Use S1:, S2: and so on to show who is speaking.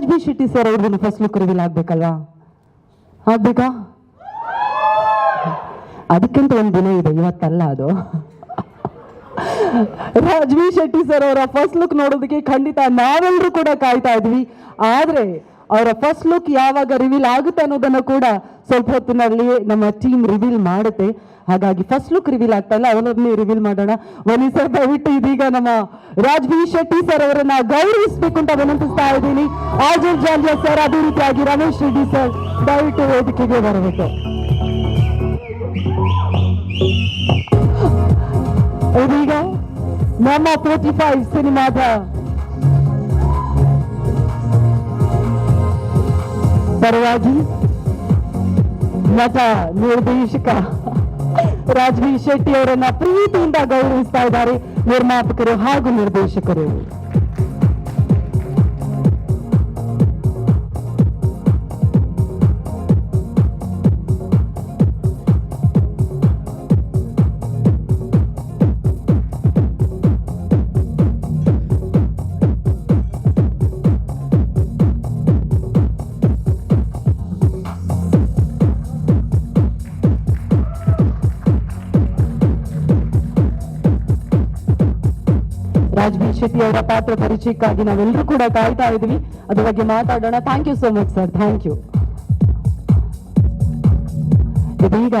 S1: Raj B Shetty sir ಅವ್ರಿಗೂ first look reveal ಆಗ್ಬೇಕಲ್ವಾ? ಆಗ್ಬೇಕಾ? ಅದಕ್ಕಿಂತ ಒಂದು ದಿನ ಇದೆ, ಇವತ್ತಲ್ಲ ಅದು. ರಾಜ್ವಿ ಶೆಟ್ಟಿ ಸರ್ ಅವರ ಫಸ್ಟ್ ಲುಕ್ ನೋಡೋದಕ್ಕೆ ಖಂಡಿತ ನಾವೆಲ್ಲರೂ ಕೂಡ ಕಾಯ್ತಾ ಇದ್ವಿ. ಆದ್ರೆ ಅವರ ಫಸ್ಟ್ ಲುಕ್ ಯಾವಾಗ ರಿವೀಲ್ ಆಗುತ್ತೆ ಅನ್ನೋದನ್ನು ಕೂಡ ಸ್ವಲ್ಪ ಹೊತ್ತಿನಲ್ಲಿ ನಮ್ಮ ಟೀಮ್ ರಿವೀಲ್ ಮಾಡುತ್ತೆ. ಹಾಗಾಗಿ ಫಸ್ಟ್ ಲುಕ್ ರಿವೀಲ್ ಆಗ್ತಾ ಇಲ್ಲ ರಿವೀಲ್ ಮಾಡೋಣ. ಒಂದು ಸರ್, ದಯವಿಟ್ಟು ಇದೀಗ ನಮ್ಮ ರಾಜ್ವಿ ಶೆಟ್ಟಿ ಸರ್ ಅವರನ್ನ ಗೌರವಿಸಬೇಕು ಅಂತ ವಿನಂತಿಸ್ತಾ ಇದ್ದೀನಿ. ಆಜಲ್ ಜಾಲಿಯಾ ಸರ್ ಅದೇ ರೀತಿಯಾಗಿ ರಮೇಶ್ ರೆಡ್ಡಿ ಸರ್, ದಯವಿಟ್ಟು ವೇದಿಕೆಗೆ ಬರಬೇಕು. ಇದೀಗ ನಮ್ಮ ಫೋರ್ಟಿ ಫೈವ್ ಸಿನಿಮಾದ ಪರವಾಗಿ ನಟ ನಿರ್ದೇಶಕ ರಾಜವೀರ್ ಶೆಟ್ಟಿ ಅವರನ್ನ ಪ್ರೀತಿಯಿಂದ ಗೌರವಿಸ್ತಾ ಇದ್ದಾರೆ ನಿರ್ಮಾಪಕರು ಹಾಗೂ ನಿರ್ದೇಶಕರು. ರಾಜ್ವಿ ಶೆಟ್ಟಿ ಅವರ ಪಾತ್ರ ಪರಿಚಯಕ್ಕಾಗಿ ನಾವೆಲ್ಲರೂ ಕೂಡ ಕಾಯ್ತಾ ಇದ್ವಿ ಅದ್ರ ಬಗ್ಗೆ ಮಾತಾಡೋಣ. Thank you so much sir thank you ಇದೀಗ